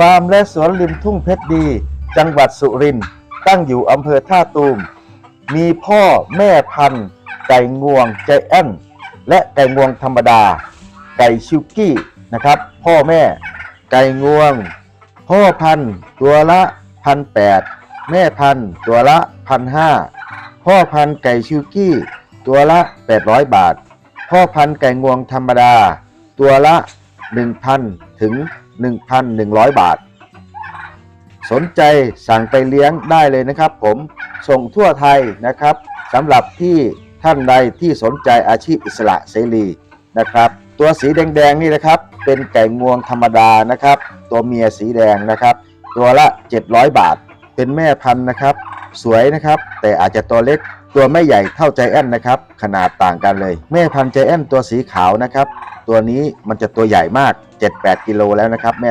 ฟาร์มและสวนริมทุ่งเพชรดี จังหวัดสุรินทร์ตั้งอยู่อำเภอท่าตูม มีพ่อแม่พันธุ์ ไก่งวงใจแอนและไก่งวงธรรมดา ไก่ชิวกี้นะครับ พ่อแม่ไก่งวง พ่อพันธุ์ตัวละพันแปดแม่พันธุ์ตัวละพันห้าพ่อพันธุ์ไก่ชิวกี้ ตัวละ 800 บาท พ่อพันธุ์ไก่งวงธรรมดา ตัวละ 1,000 ถึง 1,100 บาท สนใจสั่งไปเลี้ยงได้เลยนะครับผมส่งทั่วไทยนะครับสำหรับที่ท่านใดที่สนใจอาชีพอิสระเสรีนะครับ ตัวสีแดงๆนี่นะครับ เป็นไก่งวงธรรมดานะครับ ตัวเมียสีแดงนะครับ ตัวละ 700 บาท เป็นแม่พันธุ์นะครับ สวยนะครับ แต่อาจจะตัวเล็กตัวไม่ใหญ่เท่าใจแอนนะครับ ขนาดต่างกันเลย แม่พันธุ์ใจแอนตัวสีขาวนะครับ ตัวนี้มันจะตัวใหญ่มาก 7-8 กิโลแล้วนะครับ แม่